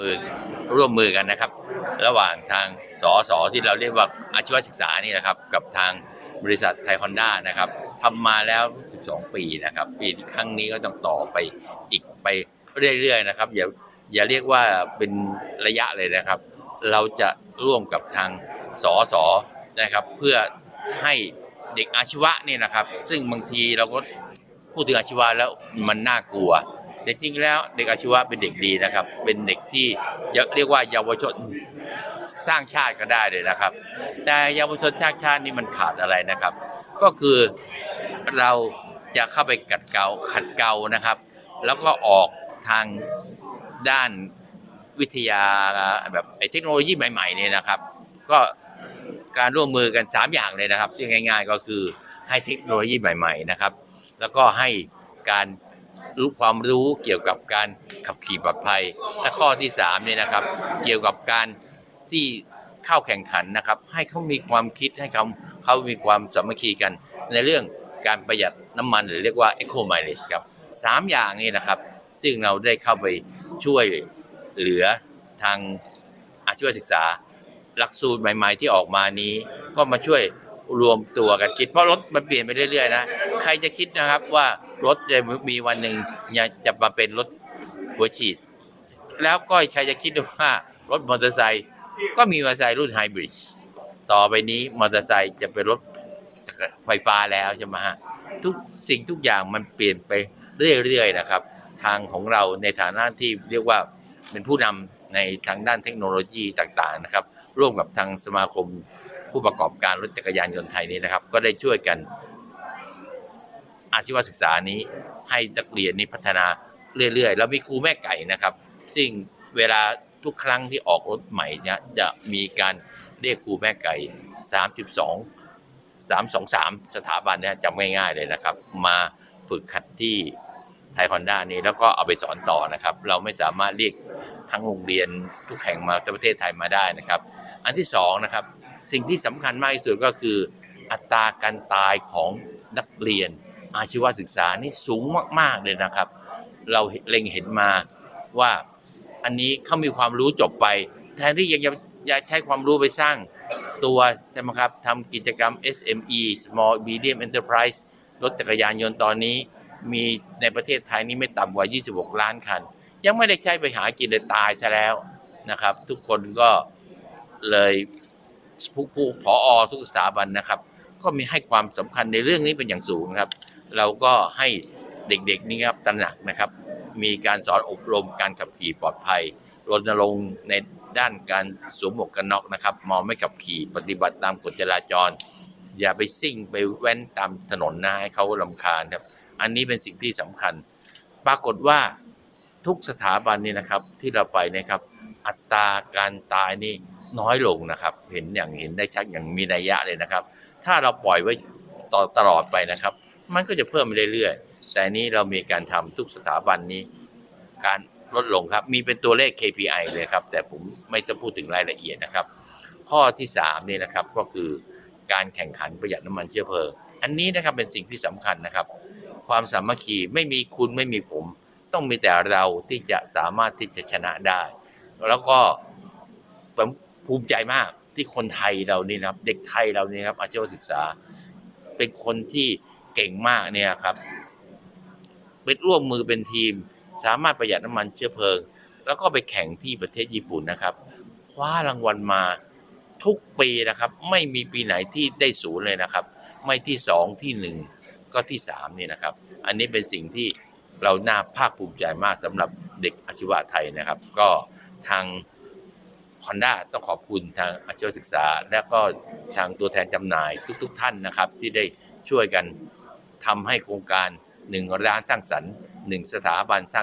มือร่วมมือกันนะครับ ระหว่างทางสอสอที่เราเรียกว่าอาชีวศึกษานี่นะครับ กับทางบริษัทไทยฮอนด้านะครับทำมาแล้ว 12 ปีนะครับ ปีครั้งนี้ก็ต้องต่อไปอีกไปเรื่อยๆนะครับอย่าอย่าเรียกว่าเป็นระยะเลยนะครับ เราจะร่วมกับทางสอสอนะครับ เพื่อให้เด็กอาชีวะนี่นะครับ ซึ่งบางทีเราก็พูดถึงอาชีวะแล้วมันน่ากลัว แต่จริงแล้วเด็กอาชีวะเป็นเด็กดีนะครับ เป็นเด็กที่เรียกว่าเยาวชนสร้างชาติก็ได้เลยนะครับ แต่เยาวชนสร้างชาตินี่มันขาดอะไรนะครับ ก็คือเราจะเข้าไปกัดเกาขัดเกานะครับ แล้วก็ออกทางด้านวิทยาแบบไอ้เทคโนโลยีใหม่ๆเนี่ยนะครับ ก็การร่วมมือกัน 3 อย่างเลยนะครับที่ง่าย ๆ ก็คือให้เทคโนโลยีใหม่ ๆนะครับ แล้วก็ให้การ รู้ความรู้เกี่ยวกับการขับขี่ปลอดภัย และข้อที่3เนี่ยนะครับ เกี่ยวกับการที่เข้าแข่งขันนะครับ ให้เขามีความคิดให้เขาเขามีความสามัคคีกัน ในเรื่องการประหยัดน้ำมันหรือเรียกว่า eco mileage ครับสามอย่างนี้นะครับ ซึ่งเราได้เข้าไปช่วยเหลือทางอาชีวศึกษา หลักสูตรใหม่ ๆ ที่ออกมานี้ ก็มาช่วยรวมตัวกันคิดเพราะรถมันเปลี่ยนไปเรื่อยๆนะ ใครจะคิดนะครับว่า รถจะมีวันหนึ่งจะมาเป็นรถหัวฉีด แล้วก็ใครจะคิดว่ารถมอเตอร์ไซค์ก็มีมอเตอร์ไซค์รุ่นไฮบริดต่อไปนี้มอเตอร์ไซค์จะเป็นรถไฟฟ้าแล้วใช่ไหมฮะทุกสิ่งทุกอย่างมันเปลี่ยนไปเรื่อยๆนะครับ ทางของเราในฐานะที่เรียกว่าเป็นผู้นำในทางด้านเทคโนโลยีต่างๆนะครับ ร่วมกับทางสมาคมผู้ประกอบการรถจักรยานยนต์ไทยนี้นะครับ ก็ได้ช่วยกัน อาชีวศึกษานี้ให้นักเรียนนี้พัฒนาเรื่อยๆ แล้วมีครูแม่ไก่นะครับ ซึ่งเวลาทุกครั้งที่ออกรถใหม่เนี่ยจะมีการเรียกครูแม่ไก่ 3.2 323 สถาบันเนี่ยจำง่ายๆเลยนะครับ มาฝึกขัดที่ไทยฮอนด้านี้แล้วก็เอาไปสอนต่อนะครับ เราไม่สามารถเรียกทั้งโรงเรียนทุกแห่งมาในประเทศไทยมาได้นะครับ อันที่สองนะครับสิ่งที่สำคัญมากที่สุดก็คืออัตราการตายของนักเรียน อาชีวศึกษานี่สูงมาก ๆ เลยนะครับ เราเล็งเห็นมาว่าอันนี้เขามีความรู้จบไป แทนที่ยังจะจะใช้ความรู้ไปสร้างตัวใช่ไหมครับทำกิจกรรม SME Small Medium Enterprise รถจักรยานยนต์ตอนนี้มีในประเทศไทยนี่ไม่ต่ำกว่า 26 ล้านคัน ยังไม่ได้ใช้ไปหากินเลยตายซะแล้วนะครับ ทุกคนก็เลยผู้ผู้ผออทุกสถาบันนะครับ ก็มีให้ความสำคัญในเรื่องนี้เป็นอย่างสูงครับ เราก็ให้เด็กๆนี่ครับตระหนักนะครับ มีการสอนอบรมการขับขี่ปลอดภัยรณรงค์ในด้านการสวมหมวกกันน็อกนะครับมองไม่ขับขี่ปฏิบัติตามกฎจราจร อย่าไปซิ่งไปแว้นตามถนนนะให้เขาลำคาญครับ อันนี้เป็นสิ่งที่สำคัญ ปรากฏว่าทุกสถาบันนี่นะครับที่เราไปนะครับ อัตราการตายนี่น้อยลงนะครับ เห็นอย่างเห็นได้ชัดอย่างมีนัยยะเลยนะครับ ถ้าเราปล่อยไว้ต่อตลอดไปนะครับ มันก็จะเพิ่มไปเรื่อยๆ แต่นี้เรามีการทำทุกสถาบันนี้ การลดลงครับ มีเป็นตัวเลข KPI เลยครับ แต่ผมไม่ต้องพูดถึงรายละเอียดนะครับ ข้อที่3นี่นะครับก็คือการแข่งขันประหยัดน้ำมันเชื้อเพลิง อันนี้นะครับเป็นสิ่งที่สำคัญนะครับ ความสามัคคีไม่มีคุณไม่มีผม ต้องมีแต่เราที่จะสามารถที่จะชนะได้ แล้วก็ผมภูมิใจมากที่คนไทยเรานี่นะครับ เด็กไทยเรานี่ครับอาชีวศึกษา เป็นคนที่ เก่งมากเนี่ยครับเป็นร่วมมือเป็นทีม สามารถประหยัดน้ำมันเชื้อเพลิง แล้วก็ไปแข่งที่ประเทศญี่ปุ่นนะครับ คว้ารางวัลมาทุกปีนะครับ ไม่มีปีไหนที่ได้ศูนย์เลยนะครับ ไม่ที่สองที่หนึ่งก็ที่สามนี่นะครับ อันนี้เป็นสิ่งที่เราน่าภาคภูมิใจมากสำหรับเด็กอาชีวะไทยนะครับ ก็ทาง Honda ต้องขอบคุณทางอาชีวศึกษา และก็ทางตัวแทนจำหน่ายทุก ๆ ท่านนะครับ ที่ได้ช่วยกัน ทำให้โครงการหนึ่งร้านสร้างสรรค์หนึ่งสถาบันสร้าง